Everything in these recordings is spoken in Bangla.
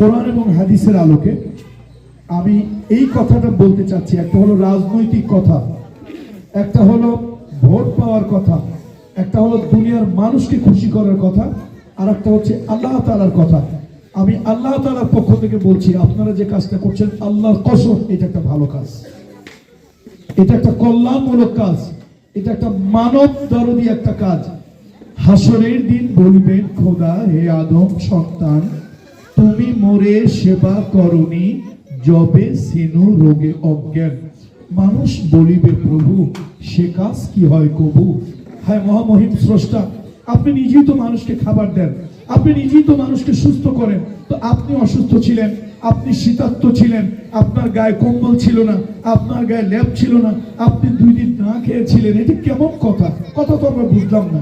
কোরআন এবং হাদিসের আলোকে আমি এই কথাটা বলতে চাচ্ছি। একটা হলো রাজনৈতিক কথা, একটা হলো ভোট পাওয়ার কথা, একটা হলো দুনিয়ার মানুষকে খুশি করার কথা, আর একটা হচ্ছে আল্লাহ তালার কথা। আমি আল্লাহ তালার পক্ষ থেকে বলছি, আপনারা যে কাজটা করছেন, আল্লাহর কসম, এটা একটা ভালো কাজ। এটা একটা কল্যাণমূলক কাজ। এটা একটা মানব দরদি একটা কাজ। হাসরের দিন বলবেন, খোদা হে আদম, সন্তান তুমি মোরে সেবা করনি জবে সিনু রোগে অজ্ঞান। মানুষ বলিবে, প্রভু, সে কাজ কি হয় কবু? হায় মহামহিম স্রষ্টা, আপনি নিজেই তো মানুষকে খাবার দেন, আপনি নিজেই তো মানুষকে সুস্থ করেন। তো আপনি অসুস্থ ছিলেন, আপনি শীতার্থ ছিলেন, আপনার গায়ে কম্বল ছিল না, আপনার গায়ে ল্যাপ ছিল না, আপনি দুই দিন না খেয়েছিলেন, এটা কেমন কথা? কথা তো আমরা বুঝলাম না।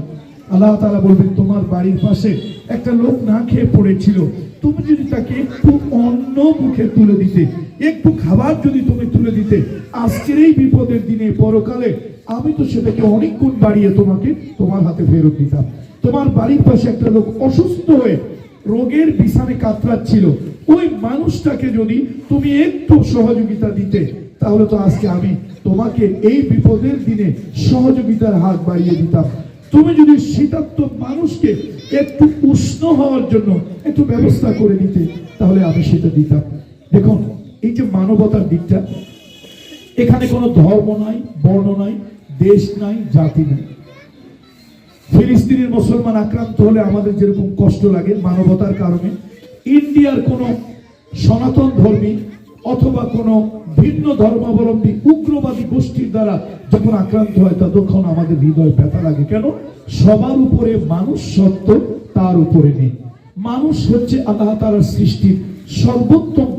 আল্লাহ তালা বলবেন, তোমার বাড়ির পাশে একটা লোক না খেয়ে পড়েছিল তুমি যদি তাকে একটু অন্য মুখে তুলে দিতে, একটু খাবার যদি তুমি তুলে দিতে, আজকের এই বিপদের দিনে, পরকালে আমি তো সেটাকে অনেক গুণ বাড়িয়ে তোমাকে তোমার হাতে ফেরত দিতাম। তোমার বাড়ির পাশে একটা লোক অসুস্থ হয়ে রোগের বিছানে কাতরাচ্ছিল। ওই মানুষটাকে যদি তুমি একটু সহযোগিতা দিতে, তাহলে তো আজকে আমি তোমাকে এই বিপদের দিনে সহযোগিতার হাত বাড়িয়ে দিতাম। তুমি যদি শীতার্থ মানুষকে একটু উষ্ণ হওয়ার জন্য একটু ব্যবস্থা করে দিতে, তাহলে আমি সেটা দিতাম। দেখুন, এই যে মানবতার দিকটা, এখানে কোনো ধর্ম নাই, বর্ণ নাই, দেশ নাই, জাতি নাই। ফিলিস্তিনের মুসলমান আক্রান্ত হলে আমাদের যেরকম কষ্ট লাগে মানবতার কারণে, ইন্ডিয়ার কোনো সনাতন ধর্মী অথবা কোনো ভিন্ন ধর্মাবলম্বী উগ্রবাদী গোষ্ঠীর দ্বারা যখন আক্রান্ত হয় ততক্ষণ আমাদের হৃদয় ব্যথা লাগে। কেন? সবার উপরে মানুষ সত্য, তার উপরে নেই। মানুষ হচ্ছে আল্লাহ তালার সৃষ্টির সর্বোত্তম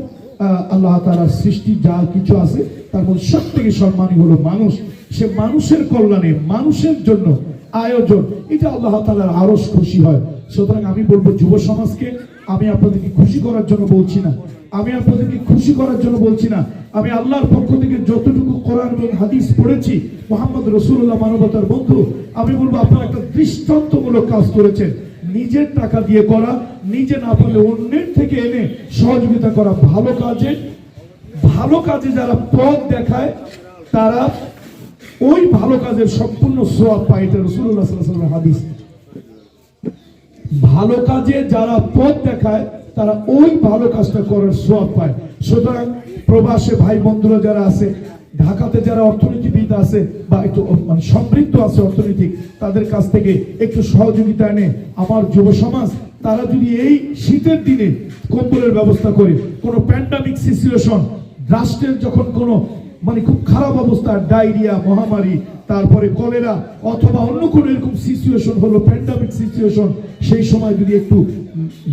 আল্লাহ তালার সৃষ্টি যা কিছু আছে, তার মধ্যে সব থেকে সম্মানী হলো মানুষ। সে মানুষের কল্যাণে, মানুষের জন্য আয়োজন। এটা আল্লাহ তালার আরও খুশি হয়। সুতরাং আমি বলব যুব সমাজকে, আমি আপনাদেরকে খুশি করার জন্য বলছি না। আমি আপনাদেরকে খুশি করার জন্য বলছি না। আমি আল্লাহর পক্ষ থেকে যতটুকু কোরআন এবং হাদিস পড়েছি, মোহাম্মদ রসুল্লাহ মানবতার বন্ধু, আমি বলব আপনারা একটা দৃষ্টান্তমূলক কাজ করেছেন। নিজের টাকা দিয়ে করা, নিজে না পারলে অন্যের থেকে এনে সহযোগিতা করা ভালো কাজে। ভালো কাজে যারা পথ দেখায়, তারা ওই ভালো কাজের সম্পূর্ণ সোয়াব পায়। এটা রসুল্লাহ সাল্লাহ হাদিস। ভালো কাজে যারা পথ দেখায় তারা ওই ভালো কাজটা করার সোয়াব পায়। সুতরাং প্রবাসে ভাই বন্ধুরা যারা আছে, ঢাকাতে যারা অর্থনীতিবিদ আছে বা একটু মানে সমৃদ্ধ আছে অর্থনৈতিক তাদের কাছ থেকে একটু সহযোগিতা এনে আমার যুব সমাজ, তারা যদি এই শীতের দিনে কম্বলের ব্যবস্থা করে, কোনো প্যান্ডামিক সিচুয়েশন রাষ্ট্রের যখন কোনো মানে খুব খারাপ অবস্থা, ডায়রিয়া, মহামারী, তারপরে কলেরা, অথবা অন্য কোনো এরকম সিচুয়েশন হলো প্যান্ডামিক সিচুয়েশন সেই সময় যদি একটু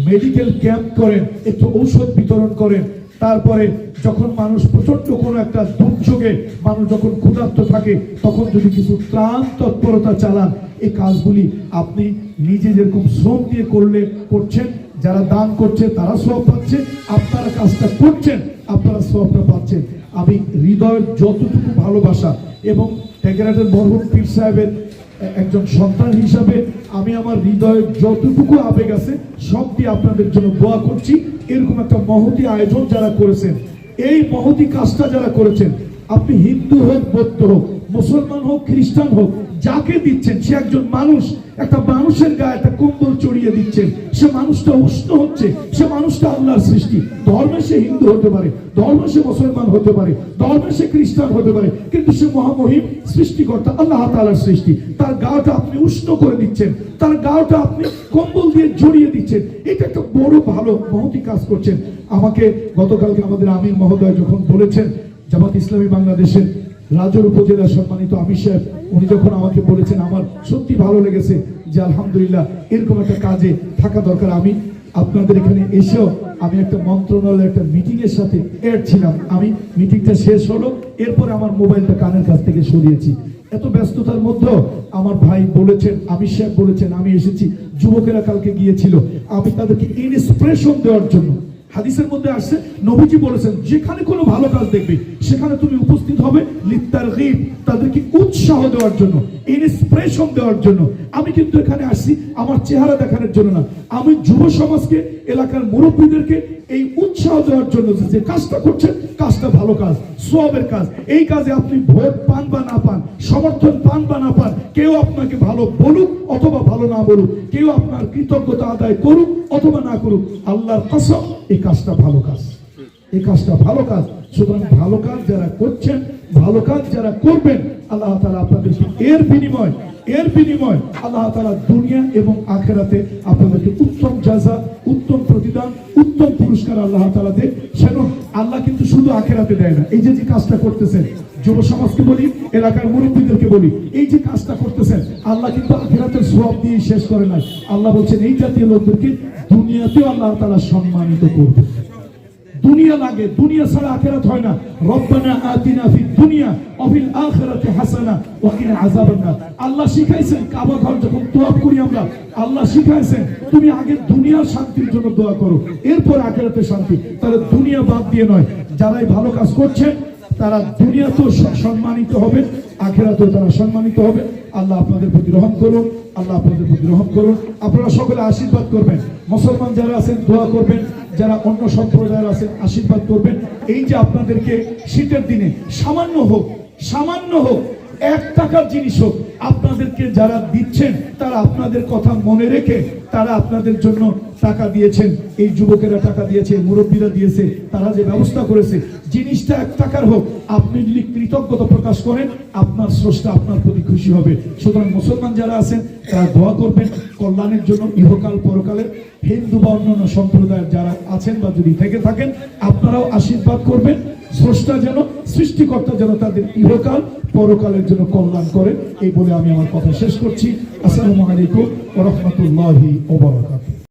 মেডিকেল ক্যাম্প করেন, একটু ঔষধ বিতরণ করেন, তারপরে যখন মানুষ প্রচণ্ড কোনো একটা দুর্যোগে, মানুষ যখন ক্ষুধার্ত থাকে, তখন যদি কিছু ত্রাণ তৎপরতা চালান, এই কাজগুলি আপনি নিজে যেরকম শ্রম দিয়ে করলে, করছেন, যারা দান করছে, তারা সব পাচ্ছে, আপনারা কাজটা করছেন, আপনারা সবটা পাচ্ছেন। আমি হৃদয়ের যতটুকু ভালোবাসা এবং টেকেরাটের মরহুম পীর সাহেবের একজন সন্তান হিসাবে আমি আমার হৃদয়ের যতটুকু আবেগ আছে সব দিয়ে আপনাদের জন্য দোয়া করছি। এরকম একটা মহতি আয়োজন যারা করেছেন, এই মহতি কাজটা যারা করেছেন, আপনি হিন্দু হোক, বৌদ্ধ হোক, মুসলমান হোক, খ্রিস্টান হোক যাকে দিচ্ছেন, সে একজন মানুষ, একটা মানুষের গায়ে একটা কম্বল চড়িয়ে দিচ্ছেন। সে মানুষটা উষ্ণ হচ্ছে, সে মানুষটা আল্লাহর সৃষ্টি। ধর্মে সে হিন্দু হতে পারে, ধর্মে সে মুসলমান হতে পারে, ধর্মে সে খ্রিস্টান হতে পারে, কিন্তু সে মহামহিম সৃষ্টিকর্তা, আল্লাহ তাআলার সৃষ্টি। তার গাটা আপনি উষ্ণ করে দিচ্ছেন, তার গাটা আপনি কম্বল দিয়ে জড়িয়ে দিচ্ছেন। এটা একটা বড় ভালো, মহতি কাজ করছেন। আমাকে গতকালকে আমাদের আমির মহোদয় যখন বলেছেন, জামাত ইসলামী বাংলাদেশের রাজর উপজেলা সম্মানিত আমির সাহেব, উনি যখন আমাকে বলেছেন, আমার সত্যি ভালো লেগেছে যে আলহামদুলিল্লাহ এরকম একটা কাজে থাকা দরকার, আমি আপনাদের এখানে এসেও আমি একটা মন্ত্রণালয়ের একটা মিটিংয়ের সাথে এড ছিলাম। আমি মিটিংটা শেষ হলো, এরপরে আমার মোবাইলটা কানের কাছ থেকে সরিয়েছি। এত ব্যস্ততার মধ্যেও আমার ভাই বলেছেন আমি সাহেব বলেছেন, আমি এসেছি, যুবকেরা কালকে গিয়েছিল। আমি তাদেরকে ইনস্পিরেশন দেওয়ার জন্য হাদিসের মধ্যে আসছে, নবীজি বলেছেন, যেখানে কোনো ভালো কাজ দেখবে, সেখানে তুমি উপস্থিত হবে লিপ্তার গিব তাদেরকে উৎসাহ দেওয়ার জন্য ইনস্পিরেশন দেওয়ার জন্য। আমি কিন্তু এখানে আসছি আমার চেহারা দেখানোর জন্য না। আমি যুব সমাজকে, এলাকার মুরব্বীদেরকে এই উৎসাহ দেওয়ার জন্য যে- যে কাজটা করছেন, কাজটা ভালো কাজ সবের কাজ। এই কাজে আপনি ভোট পান বা না পান, সমর্থন পান বা না পান, কেউ আপনাকে ভালো বলুক অথবা ভালো না বলুক, কেউ আপনার কৃতজ্ঞতা আদায় করুক অথবা না করুক, আল্লাহর কসম এই কাজটা ভালো কাজ। এই কাজটা ভালো কাজ। সুতরাং ভালো কাজ যারা করছেন, ভালো কাজ যারা করবেন, আল্লাহ তালা আপনাদেরকে এর বিনিময় এর বিনিময় আল্লাহ তালা দুনিয়া এবং আখেরাতে আপনাদেরকে উত্তম জাজা উত্তম প্রতিদান, উত্তম পুরস্কার আল্লাহ তালা দেয় সেন আল্লাহ কিন্তু শুধু আখেরাতে দেয় না, এই যে যে কাজটা করতেছেন, যুব সমাজকে বলি, এলাকার মুরব্বীদেরকে বলি, এই যে কাজটা করতেছেন, আল্লাহ কিন্তু আখেরাতের সব দিয়ে শেষ করে নাই। আল্লাহ বলছেন, এই জাতীয় লোকদেরকে দুনিয়াতেও আল্লাহ তালা সম্মানিত করবে দুনিয়া লাগে, দুনিয়া ছাড়া আখেরাত হয় না। রব্বানা আতিনা ফি দুনিয়া অফিল আখিরাতি হাসানা ওয়া কিনা আযাবান নার আল্লাহ শিখাইছেন কাবা ঘর যখন দোয়া করি আমরা, আল্লাহ শিখাইছেন, তুমি আগে দুনিয়ার শান্তির জন্য দোয়া করো, এরপর আখেরাতে শান্তি। তাহলে দুনিয়া বাদ দিয়ে নয়, যারাই ভালো কাজ করছেন তারা দুনিয়াতেও সম্মানিত হবে, আখেরাতেও তারা সম্মানিত হবে। আল্লাহ আপনাদের প্রতি রহম করুন, আল্লাহ আপনাদের প্রতি রহম করুন। আপনারা সকলে আশীর্বাদ করবেন। মুসলমান যারা আছেন, দোয়া করবেন। যারা অন্য সম্প্রদায়ের আছেন, আশীর্বাদ করবেন। এই যে আপনাদেরকে শীতের দিনে সামান্য হোক সামান্য হোক, এক টাকার জিনিস হোক আপনাদেরকে যারা দিচ্ছেন, তারা আপনাদের কথা মনে রেখে, তারা আপনাদের জন্য টাকা দিয়েছেন, এই যুবকেরা টাকা দিয়েছে, মুরব্বীরা দিয়েছে, তারা যে ব্যবস্থা করেছে, জিনিসটা এক টাকার হোক, আপনি যদি কৃতজ্ঞতা প্রকাশ করেন, আপনার স্রষ্টা আপনার প্রতি খুশি হবে। সুতরাং মুসলমান যারা আছেন, তারা দোয়া করবেন, কল্যাণের জন্য ইহকাল পরকালে হিন্দু বা অন্যান্য সম্প্রদায়ের যারা আছেন বা যদি থেকে থাকেন, আপনারাও আশীর্বাদ করবেন, স্রষ্টা যেন, সৃষ্টিকর্তা যেন তাদের ইহকাল পরকালের জন্য কল্যাণ করে এই বলে আমি আমার কথা শেষ করছি। আসসালামু আলাইকুম ওয়া রাহমাতুল্লাহি ওয়া বারাকাতুহু।